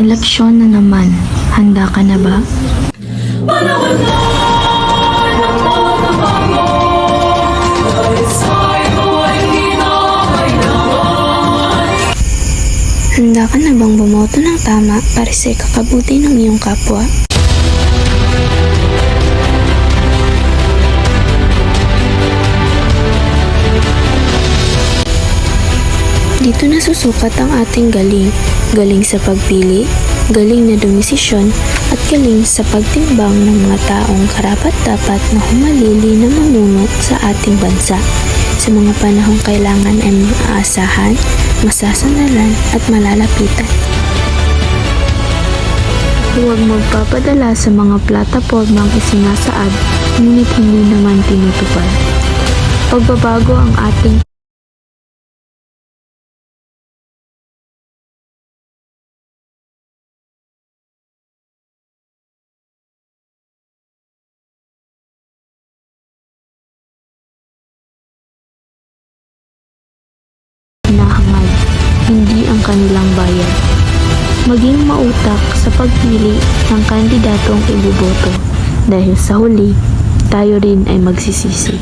Eleksyon na naman. Handa ka na ba? Handa ka na bang bumoto ng tama para sa ikakabuti ng iyong kapwa? Dito nasusukat ang ating galing. Galing sa pagpili, galing na dumisisyon, at galing sa pagtimbang ng mga taong karapat-dapat na humalili na mamuno sa ating bansa. Sa mga panahong kailangan ay maaasahan, masasandalan at malalapitan. Huwag magpapadala sa mga platapormang isinasaad, ngunit hindi naman tinutupad. Pagbabago ang ating hinahangad, hindi ang kanilang bayan. Maging mautak sa pagpili ng kandidatong iboboto dahil sa huli, tayo rin ay magsisisi.